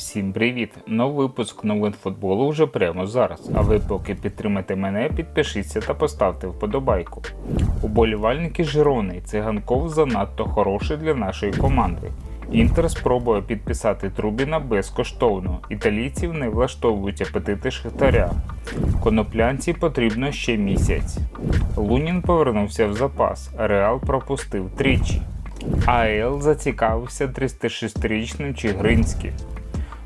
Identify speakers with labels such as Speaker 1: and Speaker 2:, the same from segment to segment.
Speaker 1: Всім привіт! Новий випуск новин футболу вже прямо зараз. А ви поки підтримайте мене, підпишіться та поставте вподобайку. Уболівальники Жирони циганков занадто хороший для нашої команди. Інтер спробує підписати Трубіна безкоштовно. Італійців не влаштовують апетити Шахтаря. Коноплянці потрібно ще місяць. Лунін повернувся в запас, Реал пропустив тричі. АЕЛ зацікавився 36-річним Чигринським.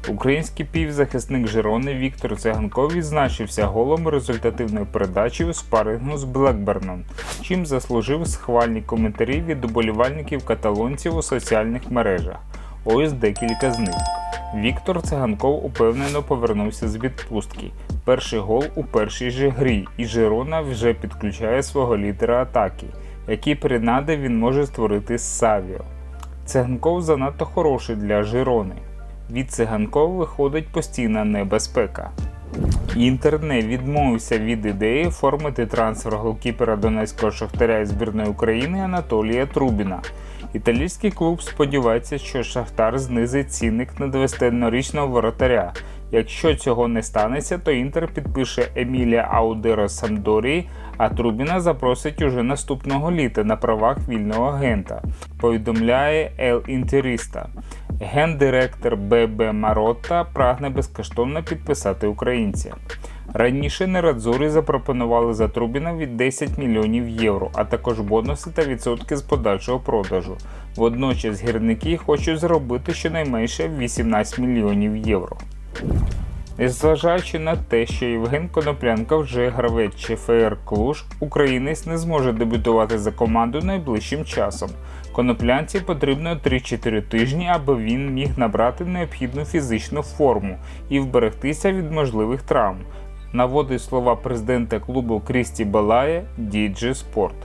Speaker 1: Український півзахисник Жирони Віктор Циганков відзначився голом результативної передачі у спарингу з Блекберном, чим заслужив схвальні коментарі від уболівальників каталонців у соціальних мережах. Ось декілька з них. Віктор Циганков упевнено повернувся з відпустки. Перший гол у першій же грі, і Жирона вже підключає свого лідера атаки, які принади він може створити з Савіо. Циганков занадто хороший для Жирони. Від циганков виходить постійна небезпека. Інтер не відмовився від ідеї оформити трансфер голкіпера Донецького шахтаря із збірної України Анатолія Трубіна. Італійський клуб сподівається, що Шахтар знизить цінник на 21-річного воротаря. Якщо цього не станеться, то Інтер підпише Емілія Аудеро Самдорії, а Трубіна запросить уже наступного літа на правах вільного агента. Повідомляє El Interista. Гендиректор ББ Маротта прагне безкоштовно підписати українця. Раніше Нерадзурі запропонували за Трубіна від 10 мільйонів євро, а також бонуси та відсотки з подальшого продажу. Водночас гірники хочуть зробити щонайменше 18 мільйонів євро. Незважаючи на те, що Євген Коноплянка вже гравець ЧФР Клуж, українець не зможе дебютувати за команду найближчим часом. Коноплянці потрібно 3-4 тижні, аби він міг набрати необхідну фізичну форму і вберегтися від можливих травм. Наводить слова президента клубу Крісті Балая Діджі Спорт.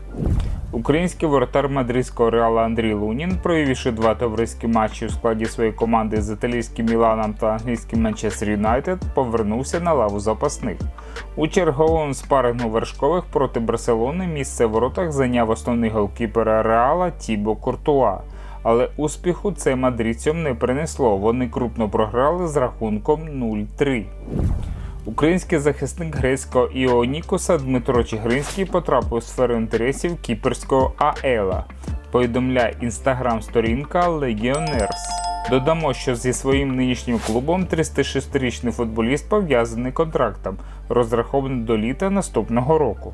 Speaker 1: Український воротар мадридського реала Андрій Лунін, провівши два товариські матчі у складі своєї команди з італійським Міланом та англійським Манчестер Юнайтед, повернувся на лаву запасних. У черговому спарингу вершкових проти Барселони місце в воротах зайняв основний голкіпер Реала Тібо Куртуа. Але успіху це мадридцям не принесло. Вони крупно програли з рахунком 0-3. Український захисник грецького Іонікуса Дмитро Чигринський потрапив у сферу інтересів кіперського АЕЛа. Повідомляє інстаграм-сторінка Legionnaires. Додамо, що зі своїм нинішнім клубом 36-річний футболіст пов'язаний контрактом, розрахований до літа наступного року.